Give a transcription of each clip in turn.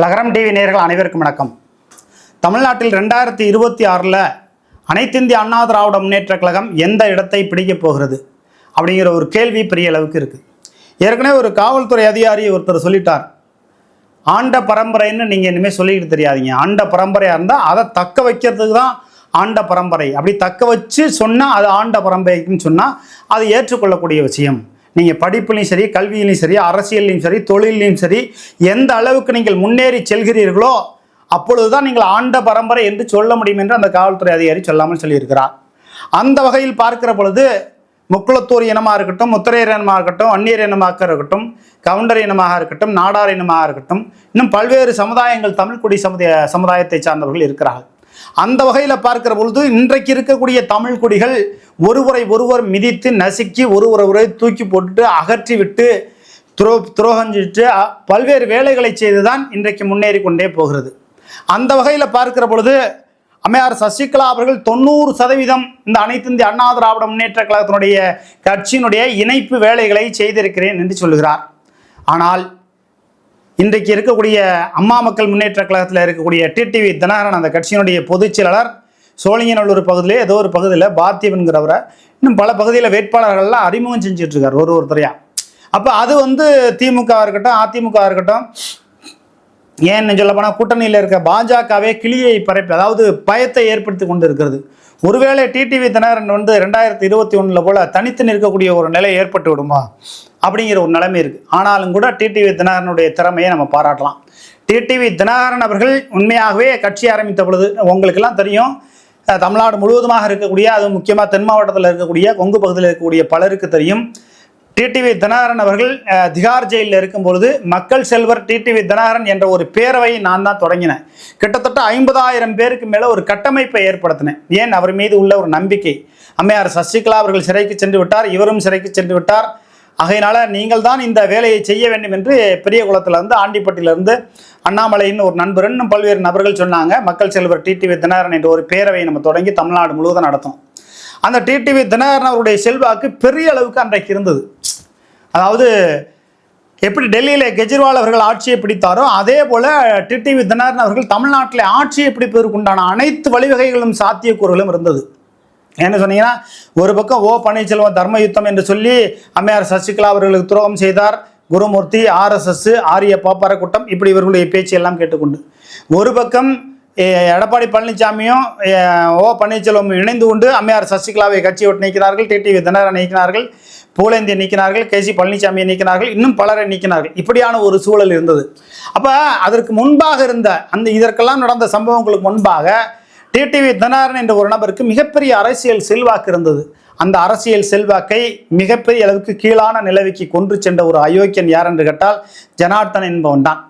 லகரம் டிவி நேர்கள் அனைவருக்கும் வணக்கம். தமிழ்நாட்டில் ரெண்டாயிரத்தி இருபத்தி ஆறில் அனைத்திந்திய அண்ணா திராவிட முன்னேற்ற கழகம் எந்த இடத்தை பிடிக்கப் போகிறது? அப்படிங்கிற ஒரு கேள்வி பெரிய அளவுக்கு இருக்குது ஏற்கனவே ஒரு காவல்துறை அதிகாரி ஒருத்தர் சொல்லிட்டார். ஆண்ட பரம்பரைன்னு நீங்கள் இனிமேல் சொல்லிக்கிட்டு தெரியாதீங்க. ஆண்ட பரம்பரையாக இருந்தால் அதை தக்க வைக்கிறதுக்கு தான் ஆண்ட பரம்பரை. அப்படி தக்க வச்சு சொன்னால் அது ஆண்ட பரம்பரைக்குன்னு சொன்னால் அது ஏற்றுக்கொள்ளக்கூடிய விஷயம். நீங்கள் படிப்புலையும் சரி கல்வியிலையும் சரி அரசியல்லையும் சரி தொழிலையும் சரி எந்த அளவுக்கு நீங்கள் முன்னேறி செல்கிறீர்களோ அப்பொழுதுதான் நீங்கள் ஆண்ட பரம்பரை என்று சொல்ல முடியும் என்று அந்த காவல்துறை அதிகாரி சொல்லாமல் சொல்லியிருக்கிறார். அந்த வகையில் பார்க்கிற பொழுது முக்குளத்தூர் இனமாக இருக்கட்டும் முத்திரையர் இனமாக இருக்கட்டும் அந்நியர் இனமாக இருக்கட்டும் கவுண்டர் இனமாக இருக்கட்டும் நாடார் இனமாக இருக்கட்டும் இன்னும் பல்வேறு சமுதாயங்கள் தமிழ்குடி சமுதாய சமுதாயத்தை சார்ந்தவர்கள் இருக்கிறார்கள். அந்த வகையில் பார்க்கிற பொழுது இன்றைக்கு இருக்கக்கூடிய தமிழ் குடிகள் ஒருவரை ஒருவர் மிதித்து நசுக்கி ஒருவரை ஒருவரை தூக்கி போட்டுட்டு அகற்றி விட்டு துரோ துரோகஞ்சிட்டு பல்வேறு வேலைகளை செய்துதான் இன்றைக்கு முன்னேறி கொண்டே போகிறது. அந்த வகையில் பார்க்கிற பொழுது அம்மையார் சசிகலா அவர்கள் தொண்ணூறு சதவீதம் இந்த அனைத்து இந்திய அண்ணா திராவிட முன்னேற்ற கழகத்தினுடைய கட்சியினுடைய இணைப்பு வேலைகளை செய்திருக்கிறேன் என்று சொல்கிறார் ஆனால் இன்றைக்கு இருக்கக்கூடிய அம்மா மக்கள் முன்னேற்ற கழகத்தில் இருக்கக்கூடிய டிடிவி தினகரன் அந்த கட்சியினுடைய பொதுச் செயலாளர் சோழிங்கநல்லூர் பகுதியிலே ஏதோ ஒரு பகுதியில் பார்த்திபன்கிறவரை இன்னும் பல பகுதியில் வேட்பாளர்கள்லாம் அறிமுகம் செஞ்சுட்டு இருக்கார் ஒரு ஒருத்தரையா அப்போ அது வந்து திமுக இருக்கட்டும் அதிமுக இருக்கட்டும் ஏன்னு சொல்ல போனால் கூட்டணியில் இருக்க பாஜகவே கிளியை பரப்பி அதாவது பயத்தை ஏற்படுத்தி கொண்டு இருக்கிறது ஒருவேளை டிடிவி தினகரன் வந்து ரெண்டாயிரத்தி இருபத்தி ஒன்றில் போல தனித்து நிற்கக்கூடிய ஒரு நிலை ஏற்பட்டு விடுமா? அப்படிங்கிற ஒரு நிலைமை இருக்குது ஆனாலும் கூட டிடிவி தினகரனுடைய திறமையை நம்ம பாராட்டலாம். டிடிவி தினகரன் அவர்கள் உண்மையாகவே கட்சி ஆரம்பித்த பொழுது உங்களுக்கெல்லாம் தெரியும் தமிழ்நாடு முழுவதுமாக இருக்கக்கூடிய அது முக்கியமாக தென் மாவட்டத்தில் இருக்கக்கூடிய கொங்கு பகுதியில் இருக்கக்கூடிய பலருக்கு தெரியும் டிடிவி தினகரன் அவர்கள் திகார் ஜெயிலில் இருக்கும் பொழுது மக்கள் செல்வர் டிடிவி தினகரன் என்ற ஒரு பேரவையை நான் தான் தொடங்கினேன். கிட்டத்தட்ட ஐம்பதாயிரம் பேருக்கு மேலே ஒரு கட்டமைப்பை ஏற்படுத்தினேன். ஏன்? அவர் மீது உள்ள ஒரு நம்பிக்கை. அம்மையார் சசிகலா அவர்கள் சிறைக்கு சென்று விட்டார் இவரும் சிறைக்கு சென்று விட்டார். ஆகையினால நீங்கள் தான் இந்த வேலையை செய்ய வேண்டும் என்று பெரிய குளத்திலிருந்து ஆண்டிப்பட்டியிலிருந்து அண்ணாமலைன்னு ஒரு நண்பர் இன்னும் பல்வேறு நபர்கள் சொன்னாங்க. மக்கள் செல்வர் டிடிவி தினகரன் என்ற ஒரு பேரவையை நம்ம தொடங்கி தமிழ்நாடு முழுவதும் நடத்தும். அந்த டிடிவி தினகரன் அவருடைய செல்வாக்கு பெரிய அளவுக்கு அன்றைக்கு இருந்தது. அதாவது எப்படி டெல்லியில் கெஜ்ரிவால் அவர்கள் ஆட்சியை பிடித்தாரோ அதே போல் டிடி தினகரன் அவர்கள் தமிழ்நாட்டில் ஆட்சியை பிடிப்பதற்கு உண்டான அனைத்து வழிவகைகளும் சாத்தியக்கூறுகளும் இருந்தது. என்ன சொன்னீங்கன்னா ஒரு பக்கம் ஓ பன்னீர்செல்வம் தர்ம யுத்தம் என்று சொல்லி அம்மையார் சசிகலா அவர்களுக்கு துரோகம் செய்தார் குருமூர்த்தி ஆர்எஸ்எஸ் ஆரிய பாப்பார கூட்டம் இப்படி இவர்களுடைய பேச்சு எல்லாம் கேட்டுக்கொண்டு. ஒரு பக்கம் எடப்பாடி பழனிசாமியும் ஓ பன்னீர்செல்வம் இணைந்து கொண்டு அம்மையார் சசிகலாவை கட்சியை விட்டு நீக்கினார்கள் டிடிவி தினகரன் நீக்கினார்கள் பூலேந்தியை நீக்கினார்கள் கே சி பழனிசாமியை நீக்கினார்கள் இன்னும் பலரை நீக்கினார்கள். இப்படியான ஒரு சூழல் இருந்தது. அப்போ அதற்கு முன்பாக இருந்த அந்த இதற்கெல்லாம் நடந்த சம்பவங்களுக்கு முன்பாக டிடிவி தினகரன் என்ற ஒரு நபருக்கு மிகப்பெரிய அரசியல் செல்வாக்கு இருந்தது. அந்த அரசியல் செல்வாக்கை மிகப்பெரிய அளவுக்கு கீழான நிலவுக்கு கொன்று சென்ற ஒரு அயோக்கியன் யார் என்று கேட்டால் ஜனார்த்தன் என்பவன் தான்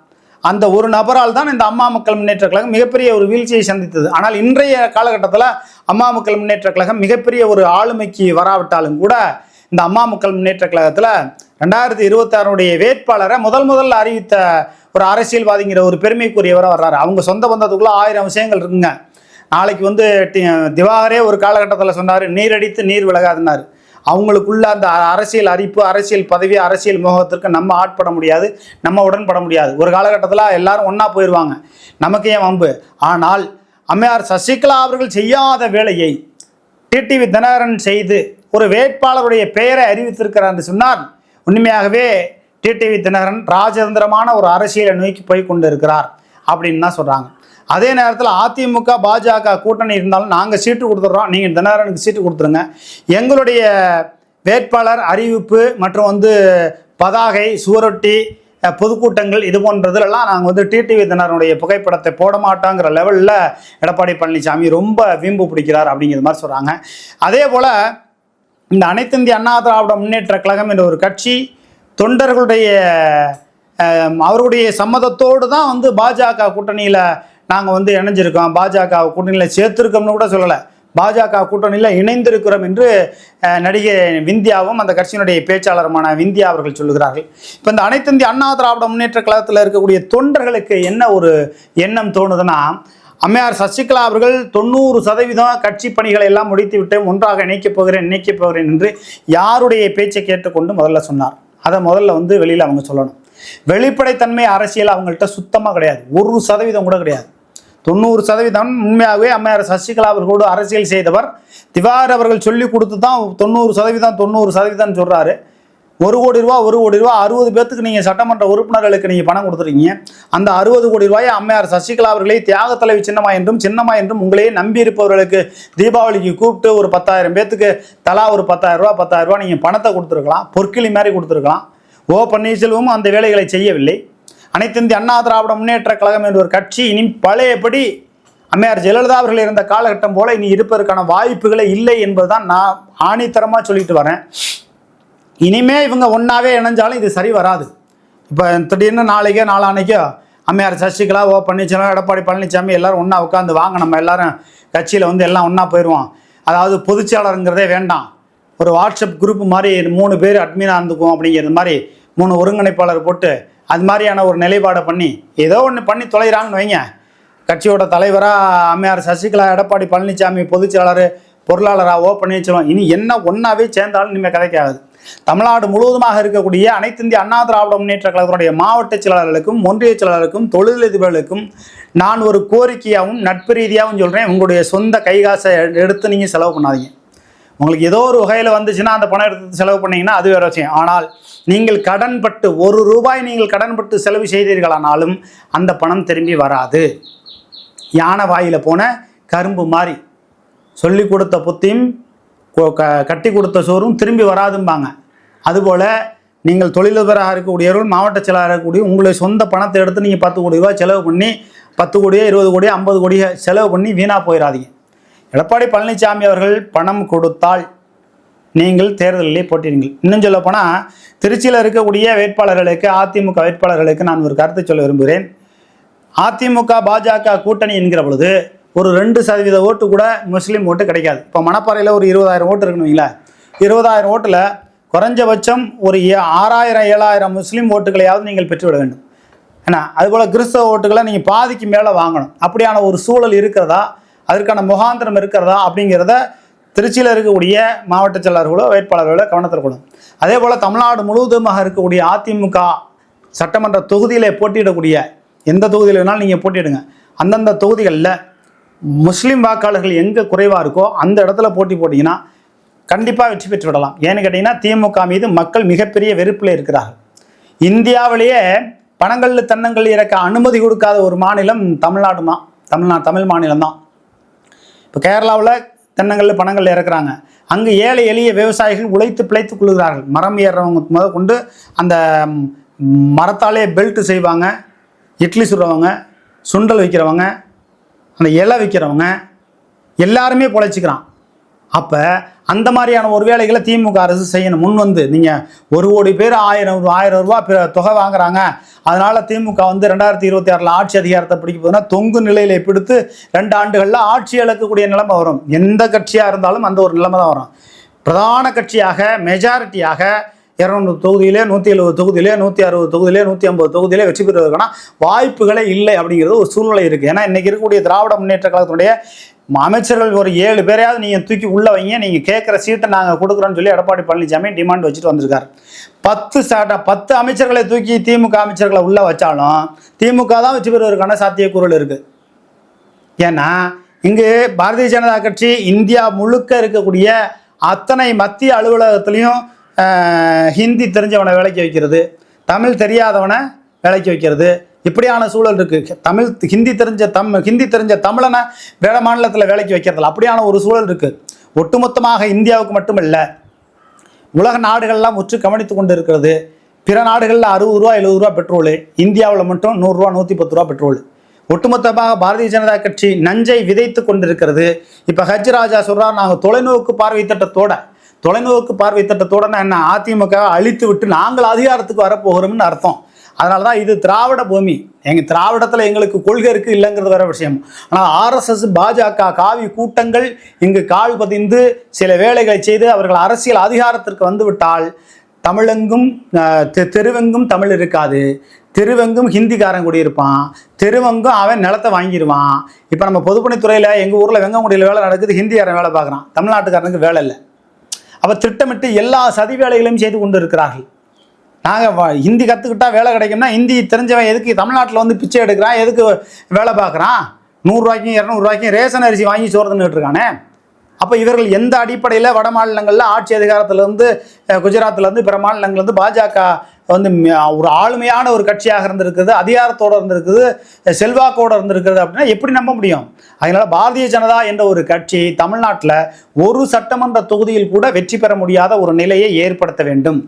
அந்த ஒரு நபரால் தான் இந்த அம்மா மக்கள் முன்னேற்ற கழகம் மிகப்பெரிய ஒரு வீழ்ச்சியை சந்தித்தது. ஆனால் இன்றைய காலகட்டத்தில் அம்மா மக்கள் முன்னேற்ற கழகம் மிகப்பெரிய ஒரு ஆளுமைக்கு வராவிட்டாலும் கூட இந்த அம்மா மக்கள் முன்னேற்ற கழகத்தில் ரெண்டாயிரத்தி இருபத்தாறுடைய வேட்பாளரை முதல் முதல்ல அறிவித்த ஒரு அரசியல்வாதிங்கிற ஒரு பெருமைக்குரியவராக வர்றாரு. அவங்க சொந்த பந்தத்துக்குள்ளே ஆயிரம் விஷயங்கள் இருக்குங்க. நாளைக்கு வந்து திவாகரே ஒரு காலகட்டத்தில் சொன்னார் நீரடித்து நீர் விலகாதுன்னாரு. அவங்களுக்குள்ள அந்த அரசியல் அறிப்பு அரசியல் பதவி அரசியல் மோகத்திற்கு நம்ம ஆட்பட முடியாது நம்ம உடன்பட முடியாது. ஒரு காலகட்டத்தில் எல்லாரும் ஒன்றா போயிடுவாங்க நமக்கு ஏன் வம்பு? ஆனால் அம்மையார் சசிகலா அவர்கள் செய்யாத வேலையை டிடிவி தினகரன் செய்து ஒரு வேட்பாளருடைய பெயரை அறிவித்திருக்கிறார் என்று சொன்னால் உண்மையாகவே டிடிவி தினகரன் ராஜதந்திரமான ஒரு அரசியலை நோக்கி போய் கொண்டு இருக்கிறார் அப்படின்னு தான் சொல்கிறாங்க அதே நேரத்தில் அதிமுக பாஜக கூட்டணி இருந்தாலும் நாங்கள் சீட்டு கொடுத்துட்றோம். நீங்கள் தினகரனுக்கு சீட்டு கொடுத்துருங்க. எங்களுடைய வேட்பாளர் அறிவிப்பு மற்றும் வந்து பதாகை சுவரொட்டி பொதுக்கூட்டங்கள் இது போன்றதுலலாம் நாங்கள் வந்து டிடிவி தினருடைய புகைப்படத்தை போட மாட்டோங்கிற லெவலில் எடப்பாடி பழனிசாமி ரொம்ப வீம்பு பிடிக்கிறார் அப்படிங்கிற மாதிரி சொல்கிறாங்க அதே போல் இந்த அனைத்து இந்திய அண்ணா திராவிட முன்னேற்ற கழகம் என்ற ஒரு கட்சி தொண்டர்களுடைய அவருடைய சம்மதத்தோடு தான் வந்து பாஜக கூட்டணியில் நாங்கள் வந்து இணைஞ்சிருக்கோம். பாஜக கூட்டணியில் சேர்த்துருக்கோம்னு கூட சொல்லலை. பாஜக கூட்டணியில் இணைந்திருக்கிறோம் என்று நடிகை விந்தியாவும் அந்த கட்சியினுடைய பேச்சாளருமான விந்தியா அவர்கள் சொல்லுகிறார்கள். இப்போ இந்த அனைத்து இந்திய அண்ணா திராவிட முன்னேற்ற கழகத்தில் இருக்கக்கூடிய தொண்டர்களுக்கு என்ன ஒரு எண்ணம் தோணுதுன்னா அம்மையார் சசிகலா அவர்கள் தொண்ணூறு சதவீதம் கட்சி பணிகளை எல்லாம் முடித்துவிட்டு ஒன்றாக இணைக்கப் போகிறேன் இணைக்கப் போகிறேன் என்று யாருடைய பேச்சை கேட்டுக்கொண்டு முதல்ல சொன்னார். அதை முதல்ல வந்து வெளியில் அவங்க சொல்லணும். வெளிப்படைத்தன்மை அரசியல் அவங்கள்ட்ட சுத்தமாக கிடையாது. ஒரு சதவீதம் கூட கிடையாது. தொண்ணூறு சதவீதம் உண்மையாகவே அம்மையார் சசிகலா அவர்களோடு அரசியல் செய்தவர். திவார் அவர்கள் சொல்லி கொடுத்து தான் தொண்ணூறு சதவீதம் தொண்ணூறு சதவீதம்னு சொல்கிறாரு ஒரு கோடி ரூபா ஒரு கோடி ரூபா அறுபது பேர்த்துக்கு நீங்கள் சட்டமன்ற உறுப்பினர்களுக்கு நீங்கள் பணம் கொடுத்துருக்கீங்க. அந்த அறுபது கோடி ரூபாயை அம்மையார் சசிகலா அவர்களை தியாக தலைவி சின்னமா என்றும் சின்னமா என்றும் உங்களையே நம்பி இருப்பவர்களுக்கு தீபாவளிக்கு கூப்பிட்டு ஒரு பத்தாயிரம் பேர்த்துக்கு தலா ஒரு பத்தாயிரம் ரூபா பத்தாயிரம் ரூபா நீங்கள் பணத்தை கொடுத்துருக்கலாம். பொற்கிளி மாதிரி கொடுத்துருக்கலாம். ஓ பன்னீர்செல்வமும் அந்த வேலைகளை செய்யவில்லை. அனைத்திந்திய அண்ணா திராவிட முன்னேற்ற கழகம் என்ற ஒரு கட்சி இனி பழையபடி அம்மையார் ஜெயலலிதா அவர்கள் இருந்த காலகட்டம் போல இனி இருப்பதற்கான வாய்ப்புகளே இல்லை என்பதுதான் நான் ஆணித்தரமாக சொல்லிட்டு வரேன். இனிமே இவங்க ஒன்றாவே இணைஞ்சாலும் இது சரி வராது. இப்போ திடீர்னு நாளைக்கோ நாளானைக்கோ அம்மையார் சசிகலா ஓ பன்னீர்செல்வம் எடப்பாடி பழனிசாமி எல்லாரும் ஒன்றா உட்காந்து வாங்க. நம்ம எல்லாரும் கட்சியில் வந்து எல்லாம் ஒன்றா போயிடுவோம் அதாவது பொதுச்செயலாளருங்கிறதே வேண்டாம். ஒரு வாட்ஸ்அப் குரூப் மாதிரி மூணு பேர் அட்மினாக இருந்துக்கும் அப்படிங்கிறது மாதிரி மூணு ஒருங்கிணைப்பாளர் போட்டு அது மாதிரியான ஒரு நிலைப்பாடை பண்ணி ஏதோ ஒன்று பண்ணி தொலைகிறாங்கன்னு வைங்க. கட்சியோட தலைவராக அம்மையார் சசிகலா எடப்பாடி பழனிசாமி பொதுச்செயலாளர் பொருளாளராக ஓ பன்னீர்செல்வம் இனி என்ன ஒன்றாவே சேர்ந்தாலும் இனிமேல் கதைக்காது தமிழ்நாடு முழுவதுமாக இருக்கக்கூடிய அனைத்து இந்திய அண்ணா திராவிட முன்னேற்ற கழகத்தினுடைய மாவட்ட செயலாளர்களுக்கும் ஒன்றிய செயலாளர்களுக்கும் தொழிலதிபர்களுக்கும் நான் ஒரு கோரிக்கையாகவும் நட்பு ரீதியாகவும் சொல்கிறேன் உங்களுடைய சொந்த கைகாசை எடுத்து நீங்கள் செலவு பண்ணாதீங்க. உங்களுக்கு ஏதோ ஒரு வகையில் வந்துச்சுன்னா அந்த பணம் எடுத்து செலவு பண்ணீங்கன்னா அது வேற விஷயம். ஆனால் நீங்கள் கடன்பட்டு ஒரு ரூபாய் நீங்கள் கடன்பட்டு செலவு செய்தீர்களானாலும் அந்த பணம் திரும்பி வராது. யானை வாயில் போன கரும்பு மாதிரி சொல்லி கொடுத்த புத்தியும் க- கட்டி கொடுத்த சோறும் திரும்பி வராதும்பாங்க. அதுபோல் நீங்கள் தொழிலதிபராக இருக்கக்கூடியவர்கள் மாவட்ட செயலாளராக இருக்கக்கூடிய உங்களுடைய சொந்த பணத்தை எடுத்து நீங்கள் பத்து கோடி ரூபாய் செலவு பண்ணி பத்து கோடியோ இருபது கோடியோ ஐம்பது கோடியோ செலவு பண்ணி வீணாக போயிடாதீங்க எடப்பாடி பழனிசாமி அவர்கள் பணம் கொடுத்தால் நீங்கள் தேர்தலிலே போட்டிருங்கள் இன்னும் சொல்ல போனால் திருச்சியில் இருக்கக்கூடிய வேட்பாளர்களுக்கு அதிமுக வேட்பாளர்களுக்கு நான் ஒரு கருத்தை சொல்ல விரும்புகிறேன். அதிமுக பாஜக கூட்டணி என்கிற பொழுது ஒரு ரெண்டு சதவீத ஓட்டு கூட முஸ்லீம் ஓட்டு கிடைக்காது. இப்போ மணப்பாறையில் ஒரு இருபதாயிரம் ஓட்டு இருக்குன்னு இருபதாயிரம் ஓட்டில் குறைஞ்சபட்சம் ஒரு ஏ- ஆறாயிரம் ஏழாயிரம் முஸ்லீம் ஓட்டுகளையாவது நீங்கள் பெற்றுவிட வேண்டும். ஏன்னா அதுபோல் கிறிஸ்தவ ஓட்டுகளை நீங்கள் பாதிக்கு மேலே வாங்கணும். அப்படியான ஒரு சூழல் இருக்கிறதா அதற்கான முகாந்திரம் இருக்கிறதா அப்படிங்கிறத திருச்சியில் இருக்கக்கூடிய மாவட்ட செயலாளர்களோ வேட்பாளர்களோ கவனத்தில் கொள்ளும் அதே போல் தமிழ்நாடு முழுவதுமாக இருக்கக்கூடிய அதிமுக சட்டமன்ற தொகுதியில் போட்டியிடக்கூடிய எந்த தொகுதியில் வேணாலும் நீங்கள் போட்டியிடுங்க. அந்தந்த தொகுதிகளில் முஸ்லீம் வாக்காளர்கள் எங்கே குறைவாக இருக்கோ அந்த இடத்துல போட்டி போட்டிங்கன்னா கண்டிப்பாக வெற்றி பெற்று விடலாம். ஏன்னு கேட்டிங்கன்னா திமுக மீது மக்கள் மிகப்பெரிய வெறுப்பில் இருக்கிறார்கள். இந்தியாவிலேயே பணங்கள் தன்னங்கள் இறக்க அனுமதி கொடுக்காத ஒரு மாநிலம் தமிழ்நாடு மா தமிழ்நாடு தமிழ் மாநிலம் தான் இப்போ கேரளாவில் தென்னங்கல்ல பணங்கள் இறக்குறாங்க. அங்கே ஏழை எளிய விவசாயிகள் உழைத்து பிழைத்து கொள்கிறார்கள். மரம் ஏறுறவங்க முத கொண்டு அந்த மரத்தாலே பெல்ட் செய்வாங்க. இட்லி சுடுறவங்க சுண்டல் வைக்கிறவங்க அந்த இலை விற்கிறவங்க எல்லாருமே பொழைச்சிக்கிறான். அப்போ அந்த மாதிரியான ஒரு வேலைகளை திமுக அரசு செய்யணும். முன் வந்து நீங்கள் ஒரு கோடி பேர் ஆயிரம் ஆயிரம் ரூபா தொகை வாங்குறாங்க. அதனால் திமுக வந்து ரெண்டாயிரத்தி இருபத்தி ஆறில் ஆட்சி அதிகாரத்தை பிடிக்க போதுன்னா தொங்கு நிலையில பிடித்து ரெண்டு ஆண்டுகளில் ஆட்சி இழக்கக்கூடிய நிலைமை வரும். எந்த கட்சியாக இருந்தாலும் அந்த ஒரு நிலைமை தான் வரும். பிரதான கட்சியாக மெஜாரிட்டியாக இரநூறு தொகுதியிலே நூற்றி எழுபது தொகுதியிலே நூற்றி அறுபது தொகுதியிலே நூற்றி ஐம்பது தொகுதியிலே வெற்றி பெறுவதற்கான வாய்ப்புகளே இல்லை அப்படிங்கிறது ஒரு சூழ்நிலை இருக்குது ஏன்னா இன்றைக்கி இருக்கக்கூடிய திராவிட முன்னேற்ற கழகத்தினுடைய அமைச்சர்கள் ஒரு ஏழு பேரையாவது நீங்கள் தூக்கி உள்ள வைங்க. நீங்கள் கேட்குற சீட்டை நாங்கள் கொடுக்குறோன்னு சொல்லி எடப்பாடி பழனிசாமி டிமாண்ட் வச்சுட்டு வந்திருக்காரு. பத்து சாட்டா பத்து அமைச்சர்களை தூக்கி திமுக அமைச்சர்களை உள்ளே வச்சாலும் திமுக தான் வச்சு பெறுவதற்கான சாத்தியக்கூறல் இருக்குது ஏன்னா இங்கு பாரதிய ஜனதா கட்சி இந்தியா முழுக்க இருக்கக்கூடிய அத்தனை மத்திய அலுவலகத்துலேயும் ஹிந்தி தெரிஞ்சவனை விலைக்கு வைக்கிறது தமிழ் தெரியாதவனை வேலைக்கு வைக்கிறது இப்படியான சூழல் இருக்கு. தமிழ் ஹிந்தி தெரிஞ்ச தம் ஹிந்தி தெரிஞ்ச தமிழனை வேற மாநிலத்தில் வேலைக்கு வைக்கிறதில்ல அப்படியான ஒரு சூழல் இருக்கு. ஒட்டுமொத்தமாக இந்தியாவுக்கு மட்டுமல்ல உலக நாடுகள்லாம் உற்று கவனித்து கொண்டு இருக்கிறது பிற நாடுகளில் அறுபது ரூபா எழுபது ரூபா பெட்ரோலு. இந்தியாவில் மட்டும் நூறுரூவா நூற்றி பத்து ரூபா பெட்ரோல். ஒட்டுமொத்தமாக பாரதிய ஜனதா கட்சி நஞ்சை விதைத்து கொண்டிருக்கிறது. இப்போ ஹஜ் ராஜா சொல்கிறார் நாங்கள் தொலைநோக்கு பார்வை திட்டத்தோட தொலைநோக்கு பார்வை திட்டத்தோட என்ன? அதிமுக அழித்து விட்டு நாங்கள் அதிகாரத்துக்கு வரப்போகிறோம்னு அர்த்தம். அதனால தான் இது திராவிட பூமி. எங்கள் திராவிடத்தில் எங்களுக்கு கொள்கை இருக்குது இல்லைங்கிறது வேற விஷயம். ஆனால் ஆர்எஸ்எஸ் பாஜக காவி கூட்டங்கள் இங்கு கால் பதிந்து சில வேலைகளை செய்து அவர்கள் அரசியல் அதிகாரத்திற்கு வந்துவிட்டால் தமிழெங்கும் தெ- தெருவெங்கும் தமிழ் இருக்காது. தெருவெங்கும் ஹிந்திக்காரன் குடியிருப்பான். தெருவெங்கும் அவன் நிலத்தை வாங்கிடுவான் இப்போ நம்ம பொதுப்பணித்துறையில் எங்கள் ஊரில் வெங்கங்குடியில் வேலை நடக்குது ஹிந்திக்காரன் வேலை பார்க்குறான். தமிழ்நாட்டுக்காரனுக்கு வேலை இல்லை. அப்போ திட்டமிட்டு எல்லா சதி வேலைகளையும் செய்து கொண்டு இருக்கிறார்கள். நாங்கள் ஹிந்தி கற்றுக்கிட்டா வேலை கிடைக்கும்னா ஹிந்தி தெரிஞ்சவன் எதுக்கு தமிழ்நாட்டில் வந்து பிச்சை எடுக்கிறான் எதுக்கு வேலை பார்க்குறான் நூறுரூவாய்க்கும் இரநூறுவாய்க்கும் ரேஷன் அரிசி வாங்கி சோறு இருக்கானே அப்போ இவர்கள் எந்த அடிப்படையில் வட மாநிலங்களில் ஆட்சி அதிகாரத்திலேருந்து குஜராத்லேருந்து பிற மாநிலங்கள்லேருந்து பாஜக வந்து ஒரு ஆளுமையான ஒரு கட்சியாக இருந்திருக்குது அதிகாரத்தோடு இருந்திருக்குது செல்வாக்கோடு இருந்திருக்குது அப்படின்னா எப்படி நம்ப முடியும்? அதனால் பாரதிய ஜனதா என்ற ஒரு கட்சி தமிழ்நாட்டில் ஒரு சட்டமன்ற தொகுதியில் கூட வெற்றி பெற முடியாத ஒரு நிலையை ஏற்படுத்த வேண்டும்.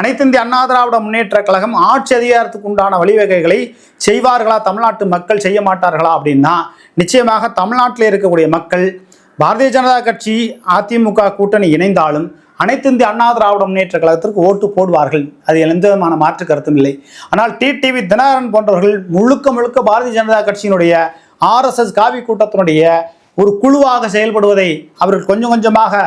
அனைத்து இந்திய அண்ணா திராவிட முன்னேற்ற கழகம் ஆட்சி அதிகாரத்துக்கு உண்டான வழிவகைகளை செய்வார்களா? தமிழ்நாட்டு மக்கள் செய்ய மாட்டார்களா அப்படின்னா நிச்சயமாக தமிழ்நாட்டில் இருக்கக்கூடிய மக்கள் பாரதிய ஜனதா கட்சி அதிமுக கூட்டணி இணைந்தாலும் அனைத்து இந்திய அண்ணா திராவிட முன்னேற்ற கழகத்திற்கு ஓட்டு போடுவார்கள். அது எந்த விதமான மாற்று கருத்தும் இல்லை. ஆனால் டிடிவி தினகரன் போன்றவர்கள் முழுக்க முழுக்க பாரதிய ஜனதா கட்சியினுடைய ஆர்எஸ்எஸ் காவி கூட்டத்தினுடைய ஒரு குழுவாக செயல்படுவதை அவர்கள் கொஞ்சம் கொஞ்சமாக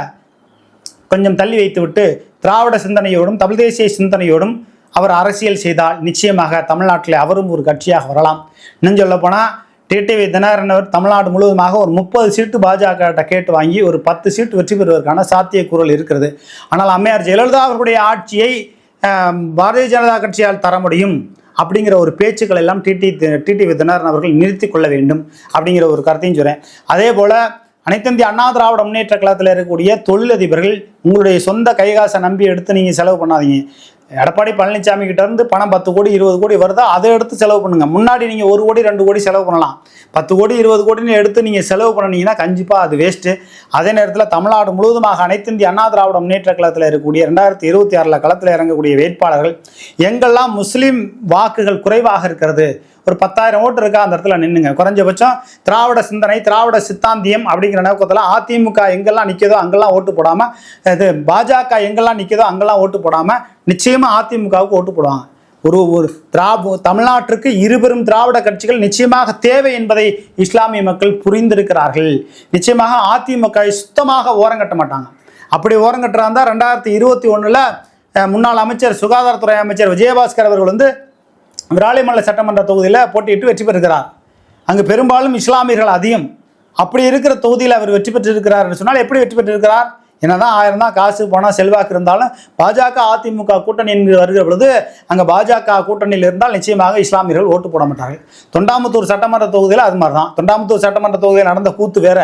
கொஞ்சம் தள்ளி வைத்துவிட்டு திராவிட சிந்தனையோடும் தமிழ் தேசிய சிந்தனையோடும் அவர் அரசியல் செய்தால் நிச்சயமாக தமிழ்நாட்டில் அவரும் ஒரு கட்சியாக வரலாம். இன்னும் சொல்ல போனால் டிடிவி தினகரன் அவர் தமிழ்நாடு முழுவதுமாக ஒரு முப்பது சீட்டு பாஜக கேட்டு வாங்கி ஒரு பத்து சீட்டு வெற்றி பெறுவதற்கான சாத்தியக்கூறல் இருக்கிறது ஆனால் அம்மையார் ஜெயலலிதா அவர்களுடைய ஆட்சியை பாரதிய ஜனதா கட்சியால் தர முடியும் அப்படிங்கிற ஒரு பேச்சுக்கள் எல்லாம் டிடி டிடிவி தினகரன் அவர்கள் நிறுத்தி கொள்ள வேண்டும் அப்படிங்கிற ஒரு கருத்தையும் சொல்கிறேன் அதே போல் அனைத்திந்திய அண்ணா திராவிட முன்னேற்ற கழகத்தில் இருக்கக்கூடிய தொழிலதிபர்கள் உங்களுடைய சொந்த கைகாசை நம்பி எடுத்து நீங்கள் செலவு பண்ணாதீங்க. எடப்பாடி பழனிசாமி கிட்டேருந்து பணம் பத்து கோடி இருபது கோடி வருதா? அதை எடுத்து செலவு பண்ணுங்கள் முன்னாடி நீங்கள் ஒரு கோடி ரெண்டு கோடி செலவு பண்ணலாம். பத்து கோடி இருபது கோடின்னு எடுத்து நீங்கள் செலவு பண்ணீங்கன்னா கண்டிப்பாக அது வேஸ்ட்டு அதே நேரத்தில் தமிழ்நாடு முழுவதுமாக அனைத்து இந்திய அண்ணா திராவிட முன்னேற்ற கழகத்தில் இருக்கக்கூடிய ரெண்டாயிரத்தி இருபத்தி ஆறில் களத்தில் இறங்கக்கூடிய வேட்பாளர்கள் எங்கெல்லாம் முஸ்லீம் வாக்குகள் குறைவாக இருக்கிறது ஒரு பத்தாயிரம் ஓட்டு இருக்கா? அந்த இடத்துல நின்றுங்க குறைஞ்சபட்சம் திராவிட சிந்தனை திராவிட சித்தாந்தியம் அப்படிங்கிற நோக்கத்தில் அதிமுக எங்கெல்லாம் நிற்கிதோ அங்கெல்லாம் ஓட்டு போடாமல் இது பாஜக எங்கெல்லாம் நிற்கிதோ அங்கெல்லாம் ஓட்டு போடாமல் நிச்சயமாக அதிமுகவுக்கு ஓட்டு போடுவாங்க. ஒரு ஒரு திராபு தமிழ்நாட்டிற்கு இருபெரும் திராவிட கட்சிகள் நிச்சயமாக தேவை என்பதை இஸ்லாமிய மக்கள் புரிந்திருக்கிறார்கள். நிச்சயமாக அதிமுக சுத்தமாக ஓரங்கட்ட மாட்டாங்க. அப்படி ஓரங்கட்டுறா இருந்தால் ரெண்டாயிரத்தி இருபத்தி ஒன்றில் முன்னாள் அமைச்சர் சுகாதாரத்துறை அமைச்சர் விஜயபாஸ்கர் அவர்கள் வந்து விராலிமலை சட்டமன்ற தொகுதியில் போட்டியிட்டு வெற்றி பெறுகிறார் அங்கு பெரும்பாலும் இஸ்லாமியர்கள் அதிகம். அப்படி இருக்கிற தொகுதியில் அவர் வெற்றி பெற்றிருக்கிறார் சொன்னால் எப்படி வெற்றி பெற்றிருக்கிறார்? என்னதான் ஆயிரம் தான் காசு போனால் செல்வாக்கு இருந்தாலும் பாஜக அதிமுக கூட்டணி என்று வருகிற பொழுது அங்கே பாஜக கூட்டணியில் இருந்தால் நிச்சயமாக இஸ்லாமியர்கள் ஓட்டு போட மாட்டார்கள். தொண்டாமுத்தூர் சட்டமன்ற தொகுதியில் அது மாதிரி தான் தொண்டாமுத்தூர் சட்டமன்ற தொகுதியில் நடந்த கூத்து வேற.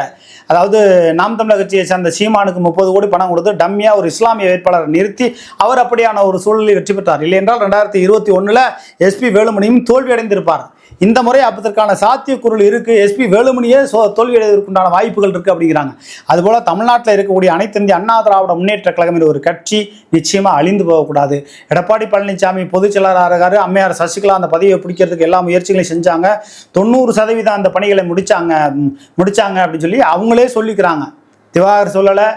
அதாவது நாம் தமிழர் கட்சியை சேர்ந்த சீமானுக்கு முப்பது கோடி பணம் கொடுத்து டம்மியாக ஒரு இஸ்லாமிய வேட்பாளரை நிறுத்தி அவர் அப்படியான ஒரு சூழலில் வெற்றி பெற்றார். இல்லை என்றால் ரெண்டாயிரத்தி இருபத்தி ஒன்றில் எஸ்பி வேலுமணியும் தோல்வியடைந்திருப்பார். இந்த முறை அப்பதற்கான சாத்தியக்குரல் இருக்குது எஸ்பி வேலுமணியே சோ தோல்வியடைவதற்குண்டான வாய்ப்புகள் இருக்குது அப்படிங்கிறாங்க. அதுபோல் தமிழ்நாட்டில் இருக்கக்கூடிய அனைத்து இந்திய அண்ணா திராவிட முன்னேற்ற கழகம் என்ற ஒரு கட்சி நிச்சயமாக அழிந்து போகக்கூடாது. எடப்பாடி பழனிசாமி பொதுச் செயலாளராக இருக்காரு அம்மையார் சசிகலா அந்த பதவியை பிடிக்கிறதுக்கு எல்லா முயற்சிகளையும் செஞ்சாங்க. தொண்ணூறு சதவீதம் அந்த பணிகளை முடித்தாங்க முடித்தாங்க அப்படின்னு சொல்லி அவங்களே சொல்லிக்கிறாங்க. திவாகர் சொல்லலை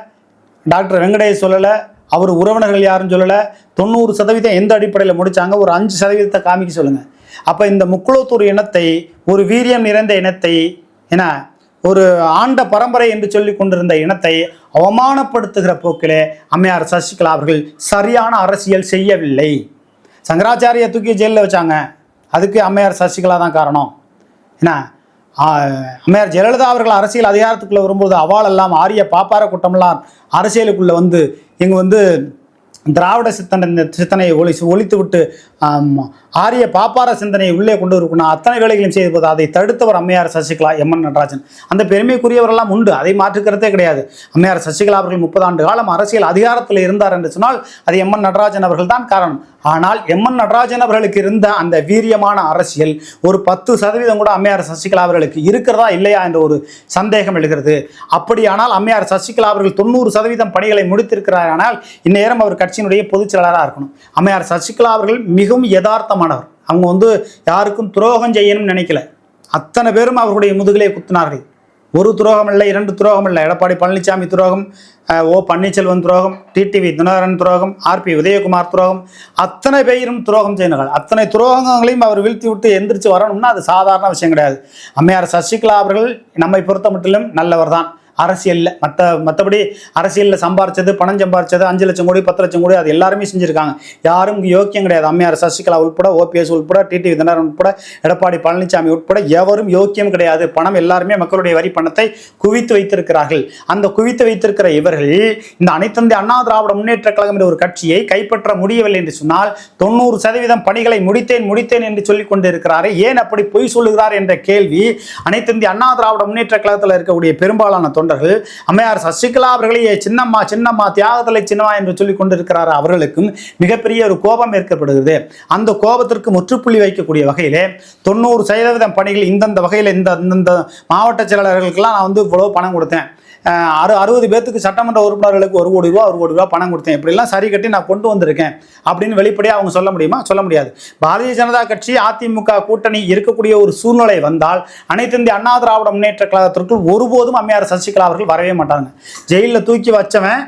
டாக்டர் வெங்கடேஷ் சொல்லலை அவர் உறவினர்கள் யாரும் சொல்லலை. தொண்ணூறு சதவீதம் எந்த அடிப்படையில் முடிச்சாங்க? ஒரு அஞ்சு சதவீதத்தை காமிக்க சொல்லுங்கள் அப்போ இந்த முக்குளத்தூர் இனத்தை ஒரு வீரியம் நிறைந்த இனத்தை என்ன ஒரு ஆண்ட பரம்பரை என்று சொல்லி கொண்டிருந்த இனத்தை அவமானப்படுத்துகிற போக்கிலே அம்மையார் சசிகலா அவர்கள் சரியான அரசியல் செய்யவில்லை. சங்கராச்சாரியை தூக்கி ஜெயிலில் வச்சாங்க. அதுக்கு அம்மையார் சசிகலா தான் காரணம். என்ன அம்மையார் ஜெயலலிதா அவர்கள் அரசியல் அதிகாரத்துக்குள்ளே வரும்போது அவாளெல்லாம் ஆரிய பாப்பார கூட்டமெல்லாம் அரசியலுக்குள்ளே வந்து இங்கே வந்து திராவிட சித்தனை சித்தனையை ஒளி ஒழித்து விட்டு ஆரிய பாப்பார சிந்தனையை உள்ளே கொண்டு இருக்கணும் அத்தனை வேலைகளையும் செய்து அதை தடுத்தவர் அம்மையார் சசிகலா எம் என் நடராஜன். அந்த பெருமைக்குரியவரெல்லாம் உண்டு. அதை மாற்றுக்கிறதே கிடையாது. அம்மையார் சசிகலா அவர்கள் முப்பது ஆண்டு காலம் அரசியல் அதிகாரத்தில் இருந்தார் என்று சொன்னால் அது எம் என் நடராஜன் அவர்கள் தான் காரணம். ஆனால் எம் என் நடராஜன் அவர்களுக்கு இருந்த அந்த வீரியமான அரசியல் ஒரு பத்து சதவீதம் கூட அம்மையார் சசிகலா அவர்களுக்கு இருக்கிறதா இல்லையா என்ற ஒரு சந்தேகம் எழுகிறது. அப்படியானால் அம்மையார் சசிகலா அவர்கள் தொண்ணூறு சதவீதம் பணிகளை முடித்திருக்கிறார் ஆனால் இந்நேரம் அவர் கட்சியினுடைய பொதுச் செயலாளராக இருக்கணும். அம்மையார் சசிகலா அவர்கள் மிகவும் யதார்த்தமானவர். அவங்க வந்து யாருக்கும் துரோகம் செய்யணும்னு நினைக்கல. அத்தனை பேரும் அவர்களுடைய முதுகிலே குத்தினார்கள். ஒரு துரோகம் இல்லை இரண்டு துரோகம் இல்லை. எடப்பாடி பழனிசாமி துரோகம் ஓ பன்னீர்செல்வன் துரோகம் டிடிவி தினகரன் துரோகம் ஆர்பி உதயகுமார் துரோகம். அத்தனை பேரும் துரோகம் செய்யினார்கள் அத்தனை துரோகங்களையும் அவர் வீழ்த்தி விட்டு எந்திரிச்சு வரணும்னா அது சாதாரண விஷயம் கிடையாது. அம்மையார் சசிகலா அவர்கள் நம்மை பொறுத்த மட்டிலும் நல்லவர் தான் அரசியலில். மற்ற மற்றபடி அரசியலில் சம்பாரிச்சது பணம் சம்பாரிச்சது அஞ்சு லட்சம் கோடி பத்து லட்சம் கோடி அது எல்லாருமே செஞ்சுருக்காங்க. யாரும் யோக்கியம் கிடையாது. அம்மையார் சசிகலா உட்பட ஓபிஎஸ் உட்பட டிடி விதனரன் உட்பட எடப்பாடி பழனிசாமி உட்பட எவரும் யோக்கியம் கிடையாது. பணம் எல்லாருமே மக்களுடைய வரி பணத்தை குவித்து வைத்திருக்கிறார்கள். அந்த குவித்து வைத்திருக்கிற இவர்கள் இந்த அனைத்தந்தி அண்ணா திராவிட முன்னேற்ற கழகம் என்ற ஒரு கட்சியை கைப்பற்ற முடியவில்லை என்று சொன்னால் தொண்ணூறு சதவீதம் பணிகளை முடித்தேன் முடித்தேன் என்று சொல்லிக் கொண்டிருக்கிறாரே. ஏன் அப்படி பொய் சொல்லுகிறார் என்ற கேள்வி அனைத்திந்திய அண்ணா திராவிட முன்னேற்ற கழகத்தில் இருக்கக்கூடிய பெரும்பாலான தொண்டர்கள் அம்மையார் சசிகலா அவர்களே சின்னம்மா சின்னம்மா தியாகத்தலை சின்னம்மா என்று சொல்லி கொண்டிருக்கிறார் அவர்களுக்கும் மிகப்பெரிய ஒரு கோபம் ஏற்கப்படுகிறது அந்த கோபத்திற்கு முற்றுப்புள்ளி வைக்கக்கூடிய வகையிலே தொண்ணூறு சதவீதம் பணிகள் இந்தந்த வகையில் இந்த இந்தந்த மாவட்ட செயலாளர்களுக்கெல்லாம் நான் வந்து இவ்வளோ பணம் கொடுத்தேன். அறு அறுபது பேர்த்துக்கு சட்டமன்ற உறுப்பினர்களுக்கு ஒரு கோடி ரூபா ஒரு கோடி ரூபா பணம் கொடுத்தேன். இப்படிலாம் சரி கட்டி நான் கொண்டு வந்திருக்கேன் அப்படின்னு வெளிப்படையாக அவங்க சொல்ல முடியுமா? சொல்ல முடியாது. பாரதிய ஜனதா கட்சி அதிமுக கூட்டணி இருக்கக்கூடிய ஒரு சூழ்நிலை வந்தால் அனைத்து இந்திய அண்ணா திராவிட முன்னேற்ற கழகத்திற்குள் ஒருபோதும் அம்மையார் சசிகலா அவர்கள் வரவே மாட்டாங்க. ஜெயிலில் தூக்கி வச்சவன்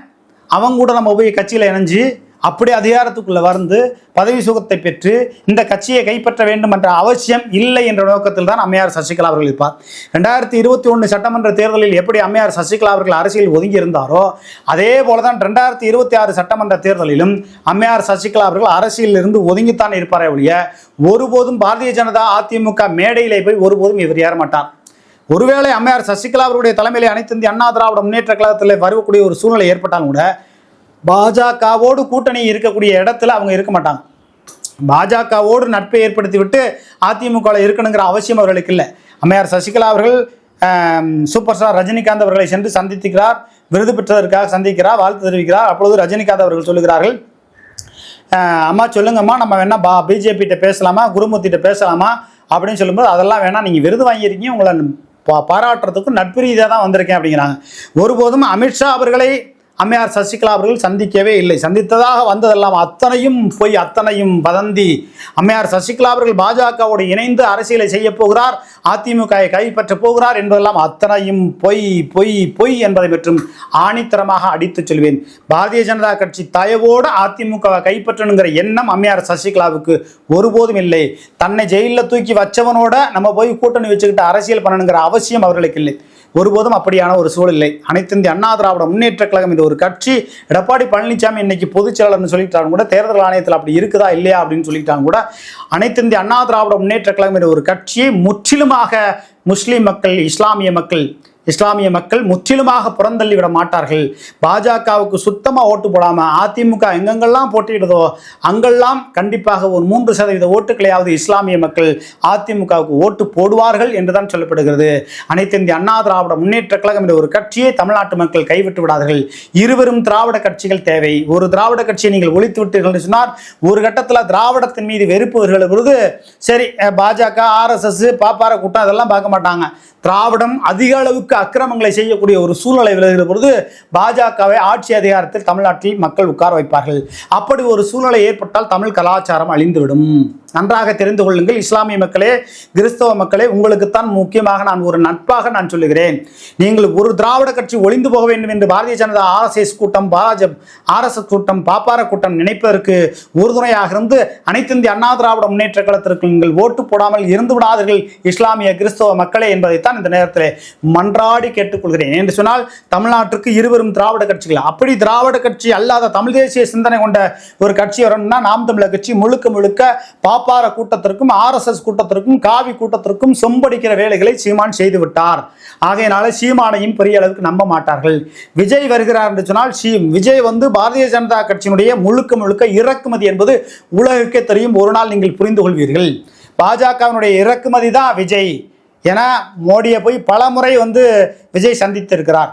அவங்க கூட நம்ம போய் கட்சியில் இணைஞ்சு அப்படி அதிகாரத்துக்குள்ளே வந்து பதவி சுகத்தை பெற்று இந்த கட்சியை கைப்பற்ற வேண்டும் என்ற அவசியம் இல்லை என்ற நோக்கத்தில் தான் அம்மையார் சசிகலா அவர்கள் இருப்பார். ரெண்டாயிரத்தி இருபத்தி ஒன்று சட்டமன்ற தேர்தலில் எப்படி அம்மையார் சசிகலா அவர்கள் அரசியல் ஒதுங்கி இருந்தாரோ அதே போல தான் ரெண்டாயிரத்தி இருபத்தி ஆறு சட்டமன்ற தேர்தலிலும் அம்மையார் சசிகலா அவர்கள் அரசியலில் இருந்து ஒதுங்கித்தான் இருப்பாரே ஒழிய ஒருபோதும் பாரதிய ஜனதா அதிமுக மேடையிலே போய் ஒருபோதும் இவர் ஏற மாட்டார் ஒருவேளை அம்மையார் சசிகலா அவருடைய தலைமையிலே அனைத்து இந்திய அண்ணா திராவிட முன்னேற்ற கழகத்தில் வரக்கூடிய ஒரு சூழ்நிலை ஏற்பட்டாலும் கூட பாஜகவோடு கூட்டணி இருக்கக்கூடிய இடத்துல அவங்க இருக்க மாட்டாங்க. பாஜகவோடு நட்பை ஏற்படுத்தி விட்டு அதிமுகவில் இருக்கணுங்கிற அவசியம் அவர்களுக்கு இல்லை. அம்மையார் சசிகலா அவர்கள் சூப்பர் ஸ்டார் ரஜினிகாந்த் அவர்களை சென்று சந்தித்துக்கிறார் விருது பெற்றதற்காக சந்திக்கிறார் வாழ்த்து தெரிவிக்கிறார். அப்பொழுது ரஜினிகாந்த் அவர்கள் சொல்லுகிறார்கள் அம்மா சொல்லுங்கம்மா நம்ம வேணா பா பிஜேபிகிட்ட பேசலாமா குருமூர்த்திகிட்ட பேசலாமா? அப்படின்னு சொல்லும்போது அதெல்லாம் வேணாம் நீங்கள் விருது வாங்கியிருக்கீங்க உங்களை பாராட்டுறதுக்கும் நட்பு ரீதியாக தான் வந்திருக்கேன் அப்படிங்கிறாங்க. ஒருபோதும் அமித்ஷா அவர்களை அம்மையார் சசிகலா அவர்கள் சந்திக்கவே இல்லை. சந்தித்ததாக வந்ததெல்லாம் அத்தனையும் பொய் அத்தனையும் வதந்தி. அம்மையார் சசிகலா அவர்கள் பாஜகவோடு இணைந்து அரசியலை செய்ய போகிறார் அதிமுகவை கைப்பற்றப் போகிறார் என்பதெல்லாம் அத்தனையும் பொய் பொய் பொய் என்பதை மற்றும் ஆணித்தரமாக அடித்துச் சொல்வேன். பாரதிய ஜனதா கட்சி தயவோடு அதிமுகவை கைப்பற்றணுங்கிற எண்ணம் அம்மையார் சசிகலாவுக்கு ஒருபோதும் இல்லை. தன்னை ஜெயிலில் தூக்கி வச்சவனோட நம்ம போய் கூட்டணி வச்சுக்கிட்டு அரசியல் பண்ணணுங்கிற அவசியம் அவர்களுக்கு இல்லை. ஒருபோதும் அப்படியான ஒரு சூழல் இல்லை. அனைத்து இந்திய அண்ணா திராவிட முன்னேற்ற கழகம் இது ஒரு கட்சி. எடப்பாடி பழனிசாமி இன்னைக்கு பொதுச் செயலாளர்னு சொல்லிட்டாலும் கூட தேர்தல் ஆணையத்தில் அப்படி இருக்குதா இல்லையா அப்படின்னு சொல்லிட்டாங்க கூட அனைத்து இந்திய அண்ணா திராவிட முன்னேற்ற கழகம் இது ஒரு கட்சியை முற்றிலுமாக முஸ்லீம் மக்கள் இஸ்லாமிய மக்கள் இஸ்லாமிய மக்கள் முற்றிலுமாக புறந்தள்ளி விட மாட்டார்கள். பாஜகவுக்கு சுத்தமாக ஓட்டு போடாமல் அதிமுக எங்கெங்கெல்லாம் போட்டியிடுதோ அங்கெல்லாம் கண்டிப்பாக ஒரு மூன்று சதவீத ஓட்டுகளையாவது இஸ்லாமிய மக்கள் அதிமுகவுக்கு ஓட்டு போடுவார்கள் என்றுதான் சொல்லப்படுகிறது. அனைத்து இந்திய அண்ணா திராவிட முன்னேற்ற கழகம் என்ற ஒரு கட்சியை தமிழ்நாட்டு மக்கள் கைவிட்டு விடார்கள் இருவரும் திராவிட கட்சிகள் தேவை. ஒரு திராவிட கட்சியை நீங்கள் ஒழித்து விட்டீர்கள் என்று சொன்னால் ஒரு கட்டத்தில் திராவிடத்தின் மீது வெறுப்பு பொழுது சரி பாஜக ஆர்எஸ்எஸ் பாப்பார கூட்டம் அதெல்லாம் பார்க்க மாட்டாங்க. திராவிடம் அதிக அளவுக்கு அக்கிரமங்களை செய்யக்கூடிய ஒரு சூழ்நிலை விலகிற பொழுது பாஜகவை ஆட்சி அதிகாரத்தில் தமிழ்நாட்டில் மக்கள் உட்கார வைப்பார்கள். அப்படி ஒரு சூழ்நிலை ஏற்பட்டால் தமிழ் கலாச்சாரம் அழிந்துவிடும். நன்றாக தெரிந்து கொள்ளுங்கள். இஸ்லாமிய மக்களே கிறிஸ்தவ மக்களே உங்களுக்குத்தான் முக்கியமாக நான் ஒரு நட்பாக நான் சொல்லுகிறேன். நீங்கள் ஒரு திராவிட கட்சி ஒளிந்து போக வேண்டும் என்று பாரதிய ஜனதா ஆர்எஸ்எஸ் கூட்டம் பாஜ ஆர்எஸ்எஸ் கூட்டம் பாப்பார கூட்டம் நினைப்பதற்கு உறுதுணையாக இருந்து அனைத்து இந்திய அண்ணா திராவிட முன்னேற்ற கழகத்திற்கு நீங்கள் ஓட்டு போடாமல் இருந்து விடாதீர்கள் இஸ்லாமிய கிறிஸ்தவ மக்களே என்பதைத்தான் இந்த நேரத்தில் மன்றா மன்றாடி கேட்டுக்கொள்கிறேன். என்று சொன்னால் தமிழ்நாட்டிற்கு இருவரும் திராவிட கட்சிகள். அப்படி திராவிட கட்சி அல்லாத தமிழ் தேசிய சிந்தனை கொண்ட ஒரு கட்சி வரணும்னா நாம் தமிழர் கட்சி முழுக்க முழுக்க பாப்பார கூட்டத்திற்கும் ஆர்எஸ்எஸ் கூட்டத்திற்கும் காவி கூட்டத்திற்கும் சொம்படிக்கிற வேலைகளை சீமான் செய்து விட்டார். ஆகையினால சீமானையும் பெரிய அளவுக்கு நம்ப மாட்டார்கள். விஜய் வருகிறார் என்று சொன்னால் சீ விஜய் வந்து பாரதிய ஜனதா கட்சியினுடைய முழுக்க முழுக்க இறக்குமதி என்பது உலகுக்கே தெரியும். ஒரு நாள் நீங்கள் புரிந்து கொள்வீர்கள். பாஜகவினுடைய இறக்குமதி தான் விஜய். ஏன்னா மோடியை போய் பல முறை வந்து விஜய் சந்தித்திருக்கிறார்.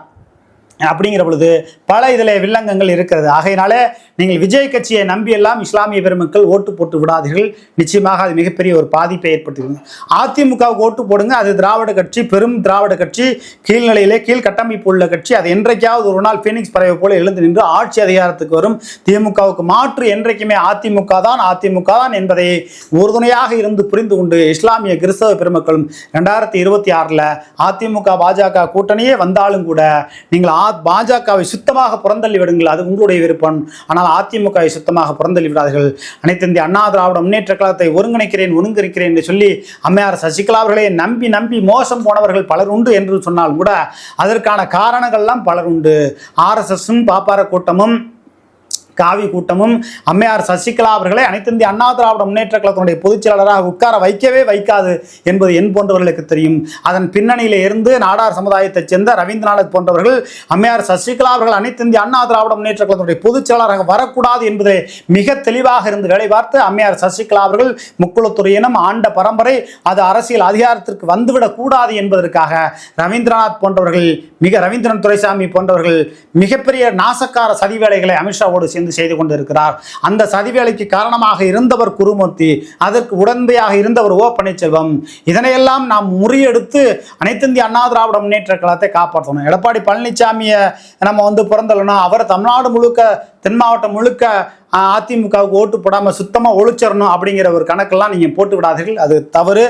அப்படிங்கிற பொழுது பல இதில் வில்லங்கங்கள் இருக்கிறது. ஆகையினாலே நீங்கள் விஜய் கட்சியை நம்பியெல்லாம் இஸ்லாமிய பெருமக்கள் ஓட்டு போட்டு விடாதீர்கள். நிச்சயமாக அது மிகப்பெரிய ஒரு பாதிப்பை ஏற்படுத்திடுங்க அதிமுகவுக்கு ஓட்டு போடுங்க. அது திராவிட கட்சி பெரும் திராவிட கட்சி கீழ்நிலையிலே கீழ் கட்டமைப்பு உள்ள கட்சி. அது என்றைக்காவது ஒரு நாள் ஃபீனிக்ஸ் பறவை போல எழுந்து நின்று ஆட்சி அதிகாரத்துக்கு வரும். திமுகவுக்கு மாற்று என்றைக்குமே அதிமுக தான் அதிமுக தான் என்பதை உறுதுணையாக இருந்து புரிந்து கொண்டு இஸ்லாமிய கிறிஸ்தவ பெருமக்களும் ரெண்டாயிரத்தி இருபத்தி ஆறில் அதிமுக பாஜக கூட்டணியே வந்தாலும் கூட நீங்கள் பாஜகவை சுத்தமாக புறந்தள்ளி விடுங்கள் அது உங்களுடைய விருப்பம். ஆனால் அதிமுகவை சுத்தமாக புறந்தள்ளி விடாதீர்கள். அனைத்து இந்திய அண்ணா திராவிட முன்னேற்ற கழகத்தை ஒருங்கிணைக்கிறேன் ஒருங்கிணைக்கிறேன் என்று சொல்லி அம்மையார் சசிகலா அவர்களே நம்பி நம்பி மோசம் போனவர்கள் பலர் உண்டு என்று சொன்னால் கூட அதற்கான காரணங்கள்லாம் பலர் உண்டு. ஆர்எஸ்எஸும் பாப்பார கூட்டமும் காவி கூட்டமும் அம்மையார் சசிகலா அவர்களை அனைத்து இந்திய அண்ணா திராவிட முன்னேற்ற கழகத்தினுடைய பொதுச் செயலாளராக உட்கார வைக்கவே வைக்காது என்பது என் போன்றவர்களுக்கு தெரியும். அதன் பின்னணியில இருந்து நாடார் சமுதாயத்தைச் சேர்ந்த ரவீந்திரநாத் போன்றவர்கள் அம்மையார் சசிகலா அவர்கள் அனைத்து இந்திய அண்ணா திராவிட முன்னேற்ற கழகத்தினுடைய பொதுச் செயலாளராக வரக்கூடாது என்பதை மிக தெளிவாக இருந்து வேலை பார்த்து அம்மையார் சசிகலா அவர்கள் முக்குளத்துறையினம் ஆண்ட பரம்பரை அது அரசியல் அதிகாரத்திற்கு வந்துவிடக் கூடாது என்பதற்காக ரவீந்திரநாத் போன்றவர்கள் மிக ரவீந்திரன் துரைசாமி போன்றவர்கள் மிகப்பெரிய நாசக்கார சதிவேலைகளை அமித்ஷாவோடு சேர்ந்து செய்து கொண்டிருக்கிறார். அந்த சதி வேலைக்கு காரணமாக இருந்தவர் குருமூர்த்தி அதற்கு உடந்தையாக இருந்தவர் ஓ பன்னீர்செல்வம். இதனையெல்லாம் நாம் முறியெடுத்து அனைத்திந்திய அண்ணா திராவிட முன்னேற்ற கழகத்தை காப்பாற்றணும். எடப்பாடி பழனிசாமியை நம்ம வந்து பிறந்தலனா அவர் தமிழ்நாடு முழுக்க தென் மாவட்டம் முழுக்க அதிமுகவுக்கு ஓட்டு போடாமல் சுத்தமாக ஒழிச்சிடணும் அப்படிங்கிற ஒரு கணக்கெல்லாம் நீங்கள் போட்டு விடாதீர்கள். அது தவறு.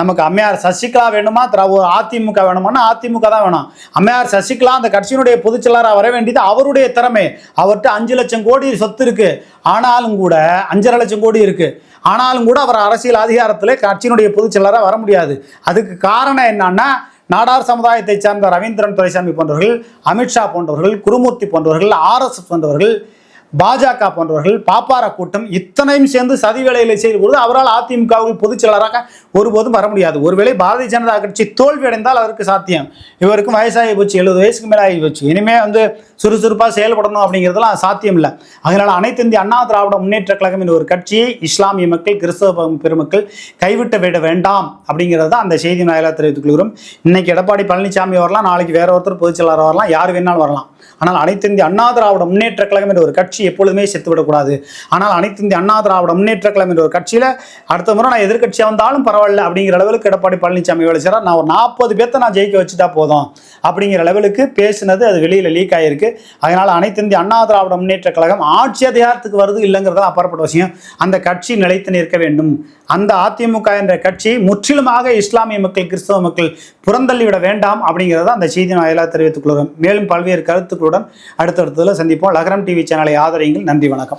நமக்கு அம்மையார் சசிகலா வேணுமா? திராவ அதிமுக வேணுமானா? அதிமுக தான் வேணும். அம்மையார் சசிகலா அந்த கட்சியினுடைய பொதுச்செயலராக வர வேண்டியது அவருடைய திறமை. அவர்கிட்ட அஞ்சு லட்சம் கோடி சொத்து இருக்குது ஆனாலும் கூட அஞ்சரை லட்சம் கோடி இருக்குது ஆனாலும் கூட அவர் அரசியல் அதிகாரத்தில் கட்சியினுடைய பொதுச்செயலராக வர முடியாது. அதுக்கு காரணம் என்னன்னா நாடார் சமுதாயத்தை சார்ந்த ரவீந்திரன் துரைசாமி போன்றவர்கள் அமித்ஷா போன்றவர்கள் குருமூர்த்தி போன்றவர்கள் ஆர்எஸ்எஸ் போன்றவர்கள் பாஜக போன்றவர்கள் பாப்பார கூட்டம் இத்தனையும் சேர்ந்து சதி வேலைகளை செய்த பொழுது அவரால் அதிமுகவில் பொதுச் செயலராக ஒருபோதும் வர முடியாது. ஒருவேளை பாரதிய ஜனதா கட்சி தோல்வி அடைந்தால் அதற்கு சாத்தியம். இவருக்கும் வயசாகி போச்சு எழுபது வயசுக்கு மேலே ஆகி போச்சு. இனிமே வந்து சுறுசுறுப்பாக செயல்படணும் அப்படிங்கிறதுலாம் சாத்தியம் இல்லை. அதனால அனைத்து இந்திய அண்ணா திராவிட முன்னேற்ற கழகம் என்ற ஒரு கட்சியை இஸ்லாமிய மக்கள் கிறிஸ்தவ பெருமக்கள் கைவிட்டு விட வேண்டாம் அப்படிங்கிறது தான் அந்த செய்தி நாயலாக தெரிவித்துக் கொள்கிறோம். இன்னைக்கு எடப்பாடி பழனிசாமி வரலாம் நாளைக்கு வேற ஒருத்தர் பொதுச் செயலாளர் வரலாம் யார் வேணாலும் வரலாம். ஆனால் அனைத்து இந்திய அண்ணா திராவிட முன்னேற்ற கழகம் என்ற ஒரு கட்சி எப்பொழுதுமே செத்துவிடக்கூடாது ஆனால் அனைத்து இந்திய அண்ணா திராவிட முன்னேற்ற கழகம் என்ற ஒரு கட்சியில் அடுத்த முறை நான் எதிர்க்கட்சியாக வந்தாலும் பரவாயில்ல அப்படிங்கிற அளவுக்கு எடப்பாடி பழனிசாமி வேலை செய்கிறார் நான் ஒரு நாற்பது பேர்த்த நான் ஜெயிக்க வச்சுட்டா போதும் அப்படிங்கிற லெவலுக்கு பேசினது அது வெளியில் லீக் ஆகிருக்கு அதனால் அனைத்து இந்திய அண்ணா திராவிட முன்னேற்ற கழகம் ஆட்சி அதிகாரத்துக்கு வருது இல்லைங்கிறது அப்பாற்பட்ட விஷயம். அந்த கட்சி நிலைத்து நிற்க வேண்டும். அந்த அதிமுக என்ற கட்சி முற்றிலுமாக இஸ்லாமிய மக்கள் கிறிஸ்தவ மக்கள் புறந்தள்ளிவிட வேண்டாம் அப்படிங்கிறத அந்த செய்தி வாயிலாக தெரிவித்துக் கொள்கிறோம் மேலும் பல்வேறு கருத்துக்களுடன் அடுத்தடுத்ததில் சந்திப்போம். லகரம் டிவி சேனலை ஆதரியுங்கள். நன்றி வணக்கம்.